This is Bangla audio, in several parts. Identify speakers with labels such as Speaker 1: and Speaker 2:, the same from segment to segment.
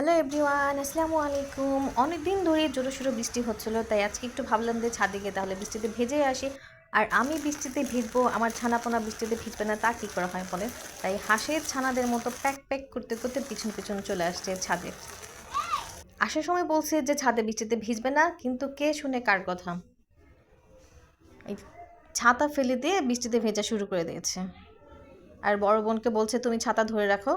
Speaker 1: হ্যালো এভরিওয়ান আসসালামু আলাইকুম অনেক দিন ধরে জোরো সোরে বৃষ্টি হচ্ছিল, তাই আজকে একটু ভাবলাম যে ছাদে গিয়ে তাহলে বৃষ্টিতে ভেজে আসি। আর আমি বৃষ্টিতে ভিজবো, আমার ছানাপোনা বৃষ্টিতে ভিজবে না, তা কী করা হয় বলে তাই হাঁসের ছানাদের মতো প্যাক প্যাক করতে করতে পিছন পিছন চলে আসছে ছাদে। আসার সময় বলছে যে ছাদে বৃষ্টিতে ভিজবে না, কিন্তু কে শুনে কার কথা? এই ছাতা ফেলে দিয়ে বৃষ্টিতে ভেজা শুরু করে দিয়েছে। আর বড় বোনকে বলছে, তুমি ছাতা ধরে রাখো।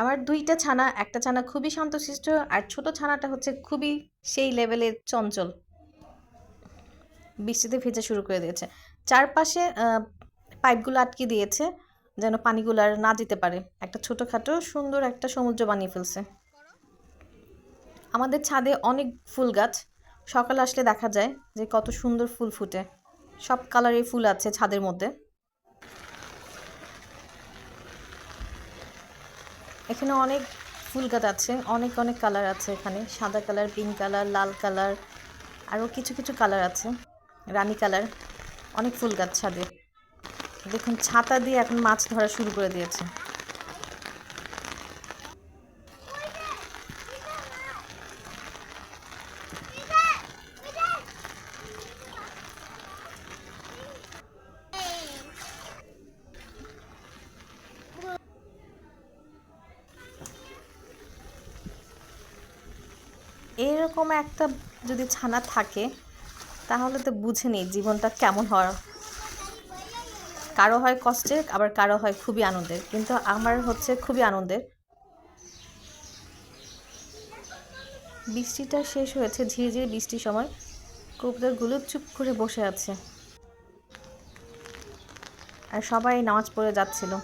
Speaker 1: আমার দুইটা ছানা, একটা ছানা খুবই শান্তশিষ্ট আর ছোট ছানাটা হচ্ছে খুবই সেই লেভেলের চঞ্চল। বৃষ্টিতে ভেজা শুরু করে দিয়েছে। চারপাশে পাইপগুলো আটকে দিয়েছে যেন পানিগুলো আর না দিতে পারে। একটা ছোটোখাটো সুন্দর একটা সমুদ্র বানিয়ে ফেলছে। আমাদের ছাদে অনেক ফুল গাছ। সকাল আসলে দেখা যায় যে কত সুন্দর ফুল ফুটে। সব কালারের ফুল আছে ছাদের মধ্যে। এখানে অনেক ফুল গাছ আছে, অনেক অনেক কালার আছে এখানে। সাদা কালার পিঙ্ক কালার লাল কালার আরও কিছু কিছু কালার আছে। রানী কালার অনেক ফুল গাছ ছাদে। দেখুন, ছাতা দিয়ে এখন মাছ ধরা শুরু করে দিয়েছে। এরকম একটা যদি ছানা থাকে, তাহলে তো বুঝে নিই জীবনটা কেমন হয়। কারও হয় কষ্টের, আবার কারও হয় খুবই আনন্দের। কিন্তু আমার হচ্ছে খুবই আনন্দের। বৃষ্টিটা শেষ হয়েছে, ঝিরে ঝিরে বৃষ্টির সময়। কবুতরগুলো চুপ করে বসে আছে। আর সবাই নামাজ পড়ে যাচ্ছিল।